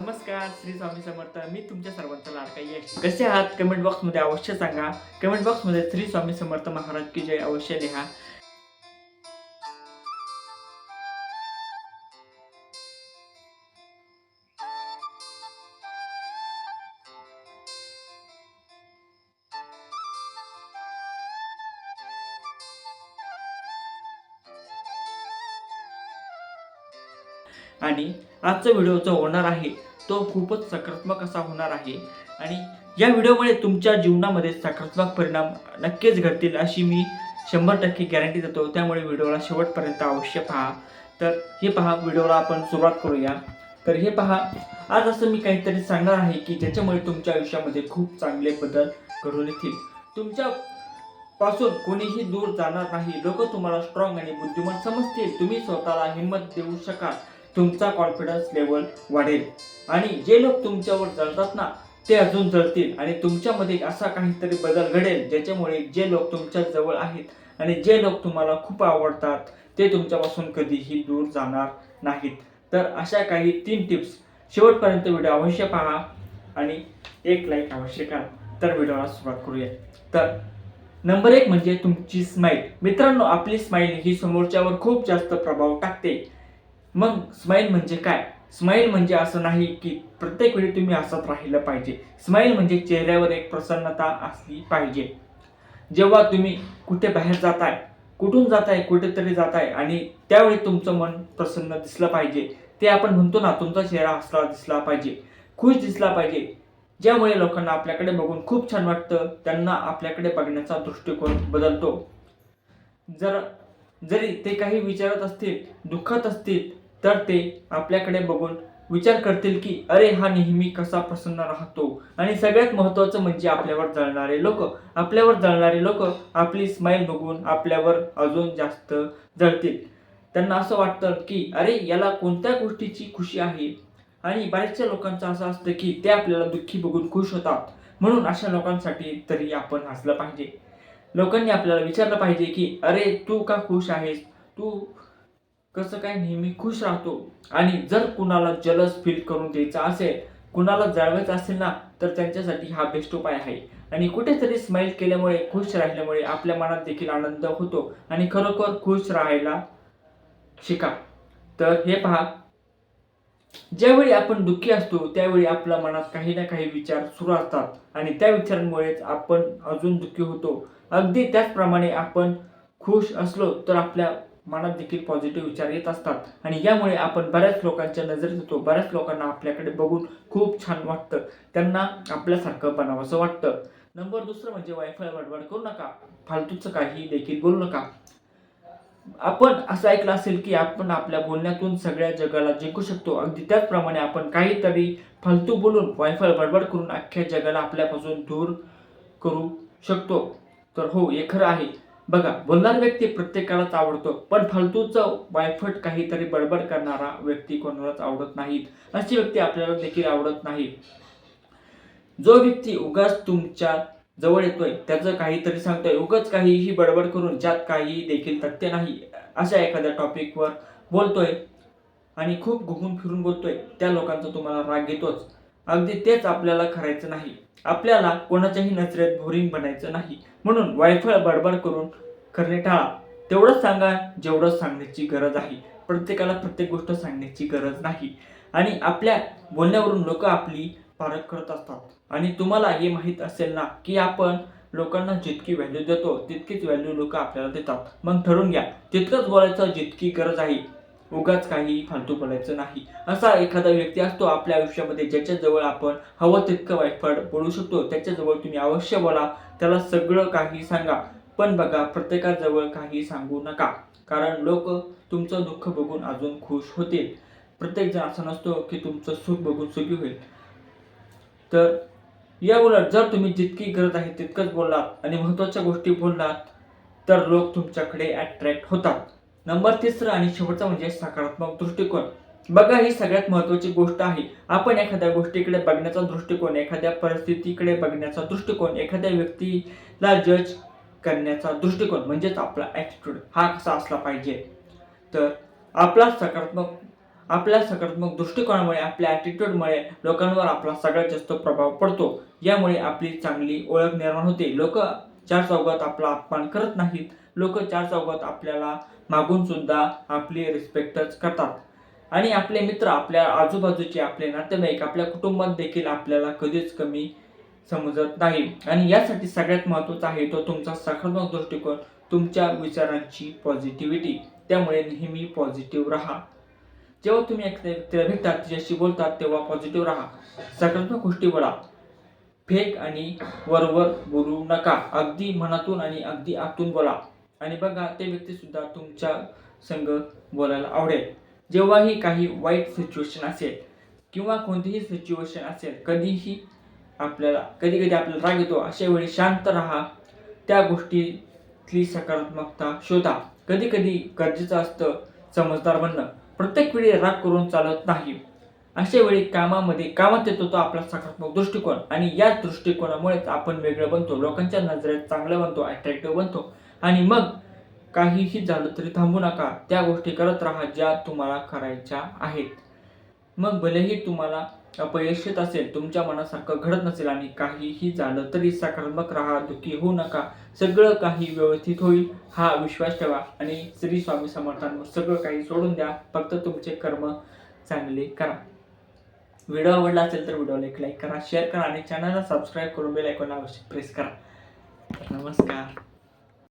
नमस्कार श्री स्वामी समर्थ. मी तुमच्या सर्वांचा लाडका यश. कसे आहात? कमेंट बॉक्समध्ये अवश्य सांगा. कमेंट बॉक्समध्ये श्री स्वामी समर्थ महाराज की जय अवश्य लिहा. आणि आजचा व्हिडिओ जो होणार आहे तो खूपच सकारात्मक असा होणार आहे. आणि या व्हिडिओमुळे तुमच्या जीवनामध्ये सकारात्मक परिणाम नक्कीच घडतील अशी मी शंभर टक्के गॅरंटी देतो. त्यामुळे व्हिडिओला शेवटपर्यंत अवश्य पहा. तर हे पहा व्हिडिओला आपण सुरुवात करूया. तर हे पहा आज असं मी काहीतरी सांगणार आहे की ज्याच्यामुळे तुमच्या आयुष्यामध्ये खूप चांगले बदल घडून येतील. तुमच्या पासून कोणीही दूर जाणार नाही. लोक तुम्हाला स्ट्रॉंग आणि बुद्धिमान समजतील. तुम्ही स्वतःला हिंमत देऊ शकाल. तुमचा कॉन्फिडन्स लेवल वाढेल. आणि जे लोक तुमच्यावर जळतात ना ते अजून जळतील. आणि तुमच्यामध्ये असा काहीतरी बदल घडेल ज्याच्यामुळे जे लोक तुमच्या जवळ आहेत आणि जे लोक तुम्हाला खूप आवडतात ते तुमच्यापासून कधीही दूर जाणार नाहीत. तर अशा काही तीन टिप्स. शेवटपर्यंत व्हिडिओ अवश्य पहा आणि एक लाईक अवश्य करा. तर व्हिडिओला सुरुवात करूया. तर नंबर एक म्हणजे तुमची स्माईल मित्रांनो आपली स्माईल ही समोरच्यावर खूप जास्त प्रभाव टाकते. मग स्माईल म्हणजे काय? स्माईल म्हणजे असं नाही की प्रत्येक वेळी तुम्ही हसत राहिलं पाहिजे. स्माईल म्हणजे चेहऱ्यावर एक प्रसन्नता असली पाहिजे. जेव्हा तुम्ही कुठे बाहेर जाताय कुठून जाताय कुठेतरी जाताय आणि त्यावेळी तुमचं मन प्रसन्न दिसलं पाहिजे. ते आपण म्हणतो ना तुमचा चेहरा हसला दिसला पाहिजे खुश दिसला पाहिजे. ज्यामुळे लोकांना आपल्याकडे बघून खूप छान वाटतं त्यांना आपल्याकडे बघण्याचा दृष्टिकोन बदलतो. जर जरी ते काही विचारत असतील दुःखात असतील तर ते आपल्याकडे बघून विचार करतील की अरे हा नेहमी कसा प्रसन्न राहतो? आणि सगळ्यात महत्त्वाचं म्हणजे आपल्यावर जळणारे लोक. आपल्यावर जळणारे लोक आपली स्माईल बघून आपल्यावर अजून जास्त जळतील. त्यांना असं वाटतं की अरे याला कोणत्या गोष्टीची खुशी आहे? आणि बऱ्याचशा लोकांचं असं असतं की ते आपल्याला दुःखी बघून खुश होतात. म्हणून अशा लोकांसाठी तरी आपण हसलं पाहिजे. लोकांनी आपल्याला विचारलं पाहिजे की अरे तू का खुश आहेस? तू कसं काय नेहमी खुश राहतो? आणि जर कुणाला जलस फील करून द्यायचा असेल कुणाला जाळवायचं असेल ना तर त्यांच्यासाठी हा बेस्ट उपाय आहे. आणि कुठेतरी स्माईल केल्यामुळे खुश राहिल्यामुळे आपल्या मनात देखील आनंद होतो. आणि खरोखर खुश राहायला शिका. तर हे पहा. ज्यावेळी आपण दुःखी असतो त्यावेळी आपल्या मनात काही ना काही विचार सुरू असतात. आणि त्या विचारांमुळेच आपण अजून दुःखी होतो. अगदी त्याचप्रमाणे आपण खुश असलो तर आपल्या मनात देखील पॉझिटिव्ह विचार येत असतात. आणि यामुळे आपण बऱ्याच लोकांच्या नजरेत येतो बऱ्याच लोकांना आपल्याकडे बघून खूप छान वाटतं. त्यांना आपल्यासारखं बनावंसं वाटतं. नंबर दुसरं म्हणजे वायफाय बडबड करू नका. फालतूचं काही देखील बोलू नका. आपण असं ऐकलं असेल की आपण आपल्या बोलण्यातून सगळ्या जगाला जिंकू शकतो. अगदी त्याचप्रमाणे आपण काहीतरी फालतू बोलून वायफाय बडबड करून अख्ख्या जगाला आपल्यापासून दूर करू शकतो. तर हो हे खरं आहे. बघा बोलणारा व्यक्ती प्रत्येकालाच आवडतो पण फालतूचं वायफट काहीतरी बडबड करणारा व्यक्ती कोणालाच आवडत नाहीत. अशी व्यक्ती आपल्याला देखील आवडत नाही. जो व्यक्ती उगाच तुमच्या जवळ येतोय त्याचं काहीतरी सांगतोय उगाच काहीही बडबड करून ज्यात काही देखील तथ्य नाही अशा एखाद्या टॉपिकवर बोलतोय आणि खूप घुमून फिरून बोलतोय त्या लोकांचा तुम्हाला राग येतोच. अगदी तेच आपल्याला करायचं नाही. आपल्याला कोणाच्याही नजरेत बोरिंग बनायचं नाही. म्हणून वायफळ बडबड करून करणे टाळा. तेवढंच सांगा जेवढं सांगण्याची गरज आहे. प्रत्येकाला प्रत्येक गोष्ट सांगण्याची गरज नाही. आणि आपल्या बोलण्यावरून लोक आपली पारख करत असतात. आणि तुम्हाला हे माहीत असेल ना की आपण लोकांना जितकी व्हॅल्यू देतो तितकीच व्हॅल्यू लोक आपल्याला देतात. मग ठरवून घ्या तितकंच बोलायचं जितकी गरज आहे. उगाच काही फालतू बोलायचं नाही. असा एखादा व्यक्ती असतो आपल्या आयुष्यामध्ये ज्याच्याजवळ आपण हवं तितकं वाईफड बोलू शकतो त्याच्याजवळ तुम्ही अवश्य बोला. त्याला सगळं काही सांगा. पण बघा प्रत्येकाजवळ काही सांगू नका. कारण लोक तुमचं दुःख बघून अजून खुश होतील. प्रत्येक जण असं नसतो की तुमचं सुख बघून सुखी होईल. तर या उलट जर तुम्ही जितकी गरज आहे तितकंच बोललात आणि महत्त्वाच्या गोष्टी बोललात तर लोक तुमच्याकडे अट्रॅक्ट होतात. नंबर तिसरं आणि शेवटचा म्हणजे सकारात्मक दृष्टिकोन. बघा ही सगळ्यात महत्त्वाची गोष्ट आहे. आपण एखाद्या गोष्टीकडे बघण्याचा दृष्टिकोन एखाद्या परिस्थितीकडे बघण्याचा दृष्टिकोन एखाद्या व्यक्तीला जज करण्याचा दृष्टिकोन म्हणजेच आपला ॲटिट्यूड हा कसा असला पाहिजे. तर आपला सकारात्मक आपल्या सकारात्मक दृष्टिकोनामुळे आपल्या ॲटिट्यूडमुळे लोकांवर आपला सगळ्यात जास्त प्रभाव पडतो. यामुळे आपली चांगली ओळख निर्माण होते. लोक चार चौघात आपला अपमान करत नाहीत लोक चार चौघात आपल्याला मागून सुद्धा आपली रिस्पेक्टच करतात. आणि आपले मित्र आपल्या आजूबाजूचे आपले नातेवाईक आपल्या कुटुंबात देखील आपल्याला कधीच कमी समजत नाही. आणि यासाठी सगळ्यात महत्त्वाचा आहे तो तुमचा सकारात्मक दृष्टिकोन तुमच्या विचारांची पॉझिटिव्हिटी त्यामुळे नेहमी पॉझिटिव्ह राहा. जेव्हा तुम्ही एखाद्या व्यक्तीला भेटतात तिच्याशी बोलतात तेव्हा पॉझिटिव्ह राहा. सकारात्मक गोष्टी बोला. फेक आणि वरवर बोलू नका. अगदी मनातून आणि अगदी आतून बोला. आणि बघा ते व्यक्तीसुद्धा तुमच्या संग बोलायला आवडेल. जेव्हाही काही वाईट सिच्युएशन असेल किंवा कोणतीही सिच्युएशन असेल कधीही आपल्याला कधी कधी आपल्याला राग येतो अशा वेळी शांत राहा. त्या गोष्टीतली सकारात्मकता शोधा. कधी कधी गरजेचं असतं समजदार बनणं. प्रत्येक वेळी राग करून चालत नाही. अशा वेळी कामामध्ये कामात येतो तो आपला सकारात्मक दृष्टिकोन. आणि या दृष्टिकोनामुळेच आपण वेगळं बनतो. लोकांच्या नजरेत चांगलं बनतो अट्रॅक्टिव्ह बनतो. आणि मग काहीही झालं तरी थांबू नका. त्या गोष्टी करत राहा ज्या तुम्हाला करायच्या आहेत. मग भलेही तुम्हाला अपयश येत असेल तुमच्या मनासारखं घडत नसेल आणि काहीही झालं तरी सकारात्मक राहा दुःखी होऊ नका. सगळं काही व्यवस्थित होईल हा विश्वास ठेवा आणि श्री स्वामी समर्थांवर सगळं काही सोडून द्या. फक्त तुमचे कर्म चांगले करा. व्हिडिओ आवडला असेल तर व्हिडिओला एक लाईक करा शेअर करा आणि चॅनलला सबस्क्राईब करून बेल आयकॉन अवश्य प्रेस करा. नमस्कार.